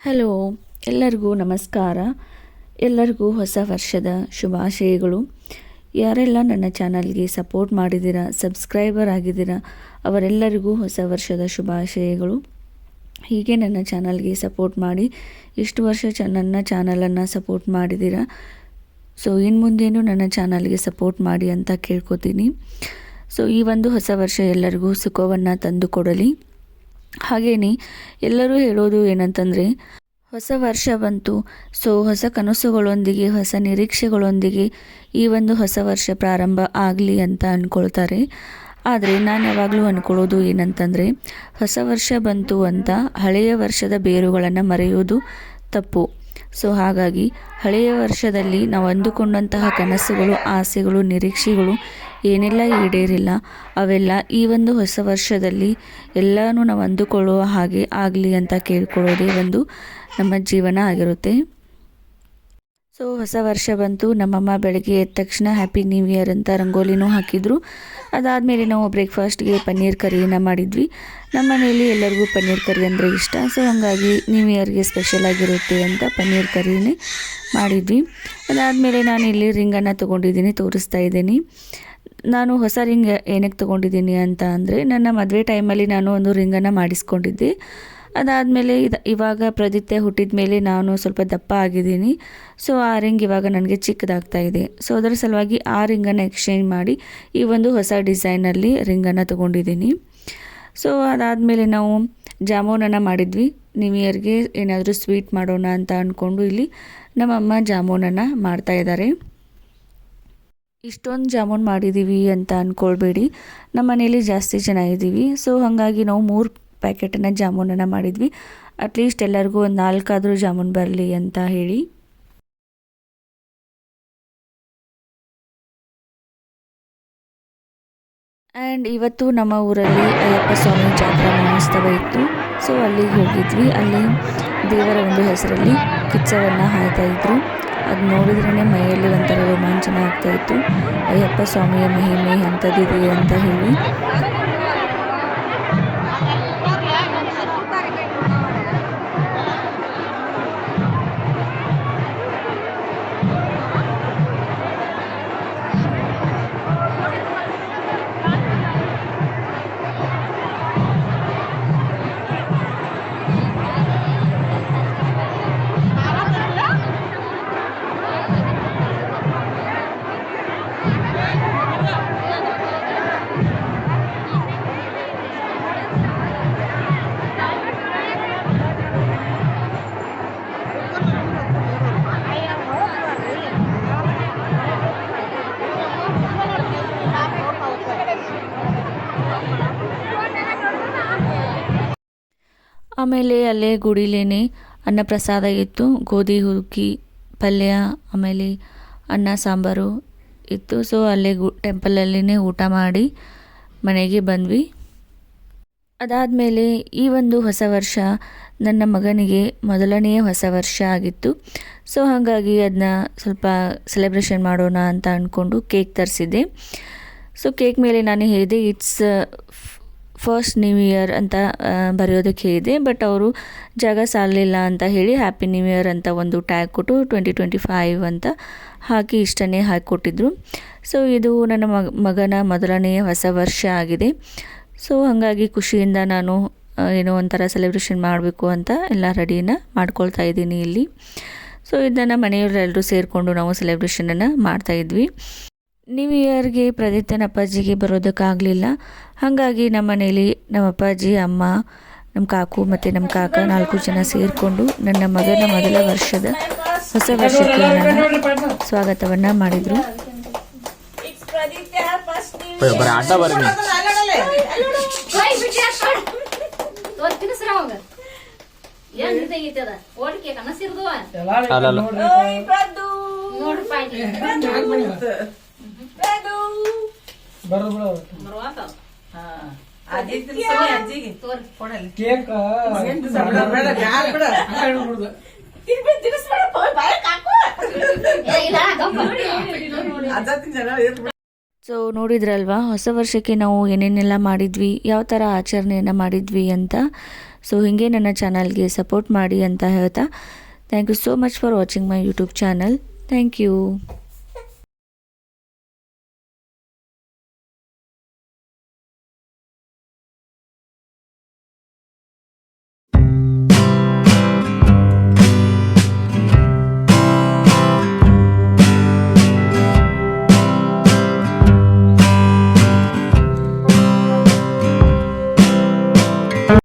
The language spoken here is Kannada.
ಹಲೋ ಎಲ್ಲರಿಗೂ ನಮಸ್ಕಾರ. ಎಲ್ಲರಿಗೂ ಹೊಸ ವರ್ಷದ ಶುಭಾಶಯಗಳು. ಯಾರೆಲ್ಲ ನನ್ನ ಚಾನಲ್ಗೆ ಸಪೋರ್ಟ್ ಮಾಡಿದ್ದೀರಾ, ಸಬ್ಸ್ಕ್ರೈಬರ್ ಆಗಿದ್ದೀರಾ, ಅವರೆಲ್ಲರಿಗೂ ಹೊಸ ವರ್ಷದ ಶುಭಾಶಯಗಳು. ಹೀಗೆ ನನ್ನ ಚಾನಲ್ಗೆ ಸಪೋರ್ಟ್ ಮಾಡಿ ಇಷ್ಟು ವರ್ಷ ಚ, ನನ್ನ ಚಾನಲನ್ನು ಸಪೋರ್ಟ್ ಮಾಡಿದ್ದೀರಾ? ಸೊ, ಇನ್ನು ಮುಂದೇನು ನನ್ನ ಚಾನಲ್ಗೆ ಸಪೋರ್ಟ್ ಮಾಡಿ ಅಂತ ಕೇಳ್ಕೊತೀನಿ. ಸೊ, ಈ ಒಂದು ಹೊಸ ವರ್ಷ ಎಲ್ಲರಿಗೂ ಸುಖವನ್ನು ತಂದುಕೊಡಲಿ ಹಾಗೆಯೇ ಎಲ್ಲರೂ ಹೇಳೋದು ಏನಂತಂದರೆ ಹೊಸ ವರ್ಷ ಬಂತು. ಸೊ, ಹೊಸ ಕನಸುಗಳೊಂದಿಗೆ, ಹೊಸ ನಿರೀಕ್ಷೆಗಳೊಂದಿಗೆ ಈ ಒಂದು ಹೊಸ ವರ್ಷ ಪ್ರಾರಂಭ ಆಗಲಿ ಅಂತ ಅಂದ್ಕೊಳ್ತಾರೆ ಆದರೆ ನಾನು ಯಾವಾಗಲೂ ಅಂದ್ಕೊಳ್ಳೋದು ಏನಂತಂದರೆ, ಹೊಸ ವರ್ಷ ಬಂತು ಅಂತ ಹಳೆಯ ವರ್ಷದ ಬೇರುಗಳನ್ನು ಮರೆಯೋದು ತಪ್ಪು. ಸೊ, ಹಾಗಾಗಿ ಹಳೆಯ ವರ್ಷದಲ್ಲಿ ನಾವು ಅಂದುಕೊಂಡಂತಹ ಕನಸುಗಳು, ಆಸೆಗಳು, ನಿರೀಕ್ಷೆಗಳು ಏನೆಲ್ಲ ಈಡೇರಿಲ್ಲ, ಅವೆಲ್ಲ ಈ ಒಂದು ಹೊಸ ವರ್ಷದಲ್ಲಿ ಎಲ್ಲನೂ ನಾವು ಅಂದುಕೊಳ್ಳುವ ಹಾಗೆ ಆಗಲಿ ಅಂತ ಕೇಳ್ಕೊಳ್ಳೋದೇ ಒಂದು ನಮ್ಮ ಜೀವನ ಆಗಿರುತ್ತೆ. ಸೊ ಹೊಸ ವರ್ಷ ಬಂತು. ನಮ್ಮಮ್ಮ ಬೆಳಗ್ಗೆ ಎದ್ದ ತಕ್ಷಣ ಹ್ಯಾಪಿ ನ್ಯೂ ಇಯರ್ ಅಂತ ರಂಗೋಲಿನೂ ಹಾಕಿದರು. ಅದಾದಮೇಲೆ ನಾವು ಬ್ರೇಕ್ಫಾಸ್ಟ್ಗೆ ಪನ್ನೀರ್ ಕರಿನ ಮಾಡಿದ್ವಿ. ನಮ್ಮ ಮನೆಯಲ್ಲಿ ಎಲ್ಲರಿಗೂ ಪನ್ನೀರ್ ಕರಿ ಅಂದರೆ ಇಷ್ಟ. ಸೊ ಹಾಗಾಗಿ ನ್ಯೂ ಇಯರ್ಗೆ ಸ್ಪೆಷಲ್ ಆಗಿರುತ್ತೆ ಅಂತ ಪನ್ನೀರ್ ಕರಿನೇ ಮಾಡಿದ್ವಿ. ಅದಾದಮೇಲೆ ನಾನು ಇಲ್ಲಿ ರಿಂಗನ್ನು ತೊಗೊಂಡಿದ್ದೀನಿ, ತೋರಿಸ್ತಾ ಇದ್ದೀನಿ. ನಾನು ಹೊಸ ರಿಂಗ್ ಏನಕ್ಕೆ ತೊಗೊಂಡಿದ್ದೀನಿ ಅಂತ ಅಂದರೆ, ನನ್ನ ಮದುವೆ ಟೈಮಲ್ಲಿ ನಾನು ಒಂದು ರಿಂಗನ್ನು ಮಾಡಿಸ್ಕೊಂಡಿದ್ದೆ. ಅದಾದಮೇಲೆ ಇದು ಇವಾಗ ಪ್ರದಿತ್ಯ ಹುಟ್ಟಿದ ಮೇಲೆ ನಾನು ಸ್ವಲ್ಪ ದಪ್ಪ ಆಗಿದ್ದೀನಿ. ಸೊ ಆ ರಿಂಗ್ ಇವಾಗ ನನಗೆ ಚಿಕ್ಕದಾಗ್ತಾ ಇದೆ. ಸೊ ಅದರ ಸಲುವಾಗಿ ಆ ರಿಂಗನ್ನು ಎಕ್ಸ್ಚೇಂಜ್ ಮಾಡಿ ಈ ಒಂದು ಹೊಸ ಡಿಸೈನಲ್ಲಿ ರಿಂಗನ್ನು ತೊಗೊಂಡಿದ್ದೀನಿ. ಸೊ ಅದಾದಮೇಲೆ ನಾವು ಜಾಮೂನನ್ನು ಮಾಡಿದ್ವಿ. ನ್ಯೂ ಇಯರ್ಗೆ ಏನಾದರೂ ಸ್ವೀಟ್ ಮಾಡೋಣ ಅಂತ ಅಂದ್ಕೊಂಡು ಇಲ್ಲಿ ನಮ್ಮಮ್ಮ ಜಾಮೂನನ್ನು ಮಾಡ್ತಾ ಇದ್ದಾರೆ. ಇಷ್ಟೊಂದು ಜಾಮೂನ್ ಮಾಡಿದ್ದೀವಿ ಅಂತ ಅಂದ್ಕೊಳ್ಬೇಡಿ ನಮ್ಮ ಮನೇಲಿ ಜಾಸ್ತಿ ಜನ ಇದ್ದೀವಿ ಸೊ ಹಾಗಾಗಿ ನಾವು ಮೂರು ಪ್ಯಾಕೆಟನ್ನು ಜಾಮೂನನ್ನು ಮಾಡಿದ್ವಿ. ಅಟ್ಲೀಸ್ಟ್ ಎಲ್ಲರಿಗೂ ಒಂದು ನಾಲ್ಕಾದರೂ ಜಾಮೂನ್ ಬರಲಿ ಅಂತ ಹೇಳಿ. ಆ್ಯಂಡ್ ಇವತ್ತು ನಮ್ಮ ಊರಲ್ಲಿ ಅಯ್ಯಪ್ಪ ಸ್ವಾಮಿ ಜಾತ್ರಾ ಮಹೋತ್ಸವ ಇತ್ತು. ಸೊ ಅಲ್ಲಿಗೆ ಹೋಗಿದ್ವಿ. ಅಲ್ಲಿ ದೇವರ ಒಂದು ಹೆಸರಲ್ಲಿ ಕಿಚ್ಚವನ್ನು ಹಾಯ್ತಾ ಅದು ನೋಡಿದ್ರೇ ಮೈಯಲ್ಲಿ ಒಂಥರ ರೋಮಾಂಚನ ಆಗ್ತಾಯಿತ್ತು ಅಯ್ಯಪ್ಪ ಸ್ವಾಮಿಯ ಮಹಿಮೆ ಅಂಥದ್ದಿದೆ ಅಂತ ಹೇಳಿ. ಆಮೇಲೆ ಅಲ್ಲೇ ಗುಡಿಲೇನೆ ಅನ್ನ ಪ್ರಸಾದ ಇತ್ತು. ಗೋಧಿ, ಹುಗ್ಗಿ, ಪಲ್ಯ, ಆಮೇಲೆ ಅನ್ನ, ಸಾಂಬಾರು ಇತ್ತು. ಸೊ ಅಲ್ಲೇ ಗು ಟೆಂಪಲಲ್ಲೇ ಊಟ ಮಾಡಿ ಮನೆಗೆ ಬಂದ್ವಿ. ಅದಾದಮೇಲೆ ಈ ಒಂದು ಹೊಸ ವರ್ಷ ನನ್ನ ಮಗನಿಗೆ ಮೊದಲನೆಯ ಹೊಸ ವರ್ಷ ಆಗಿತ್ತು. ಸೊ ಹಾಗಾಗಿ ಅದನ್ನ ಸ್ವಲ್ಪ ಸೆಲೆಬ್ರೇಷನ್ ಮಾಡೋಣ ಅಂತ ಅಂದ್ಕೊಂಡು ಕೇಕ್ ತರಿಸಿದ್ದೆ. ಸೊ ಕೇಕ್ ಮೇಲೆ ನಾನು ಹೇಳಿದೆ ಇಟ್ಸ್ ಫಸ್ಟ್ ನ್ಯೂ ಇಯರ್ ಅಂತ ಬರೆಯೋದಕ್ಕೆ ಇದೆ. ಬಟ್ ಅವರು ಜಾಗ ಸಾಲಲಿಲ್ಲ ಅಂತ ಹೇಳಿ ಹ್ಯಾಪಿ ನ್ಯೂ ಇಯರ್ ಅಂತ ಒಂದು ಟ್ಯಾಗ್ ಕೊಟ್ಟು ಟ್ವೆಂಟಿ ಟ್ವೆಂಟಿ ಫೈವ್ ಅಂತ ಹಾಕಿ ಇಷ್ಟನೇ ಹಾಕಿಕೊಟ್ಟಿದ್ರು. ಸೊ ಇದು ನನ್ನ ಮಗ, ಮಗನ ಮೊದಲನೆಯ ಹೊಸ ವರ್ಷ ಆಗಿದೆ. ಸೊ ಹಾಗಾಗಿ ಖುಷಿಯಿಂದ ನಾನು ಏನೋ ಒಂಥರ ಸೆಲೆಬ್ರೇಷನ್ ಮಾಡಬೇಕು ಅಂತ ಎಲ್ಲ ರೆಡಿನ ಮಾಡ್ಕೊಳ್ತಾ ಇದ್ದೀನಿ ಇಲ್ಲಿ. ಸೊ ಇದನ್ನು ಮನೆಯವರೆಲ್ಲರೂ ಸೇರಿಕೊಂಡು ನಾವು ಸೆಲೆಬ್ರೇಷನನ್ನು ಮಾಡ್ತಾಯಿದ್ವಿ ನ್ಯೂ ಇಯರ್ಗೆ ಪ್ರದೀಪ್ತನ ಅಪ್ಪಾಜಿಗೆ ಬರೋದಕ್ಕಾಗಲಿಲ್ಲ. ಹಾಗಾಗಿ ನಮ್ಮ ಮನೇಲಿ ನಮ್ಮ ಅಪ್ಪಾಜಿ ಅಮ್ಮ ನಮ್ಮ ಕಾಕು ಮತ್ತು ನಮ್ಮ ಕಾಕ ನಾಲ್ಕು ಜನ ಸೇರಿಕೊಂಡು ನನ್ನ ಮಗನ ಮೊದಲ ವರ್ಷದ ಹೊಸ ವರ್ಷಕ್ಕೆ ಸ್ವಾಗತವನ್ನು ಮಾಡಿದರು. ಬರೀ ಬರುವಾತಾವ ತೋರಿ. ಕೊಡಲಿ. ಕೇಕ್. ಏ, ಇಲ್ಲ ಗಪ್ಪ. ಸೊ ನೋಡಿದ್ರಲ್ವಾ ಹೊಸ ವರ್ಷಕ್ಕೆ ನಾವು ಏನೇನೆಲ್ಲ ಮಾಡಿದ್ವಿ ಯಾವ ಥರ ಆಚರಣೆಯನ್ನು ಮಾಡಿದ್ವಿ ಅಂತ. ಸೊ ಹೀಗೆ ನನ್ನ ಚಾನಲ್ಗೆ ಸಪೋರ್ಟ್ ಮಾಡಿ ಅಂತ ಹೇಳ್ತಾ thank you so much for watching my YouTube channel thank you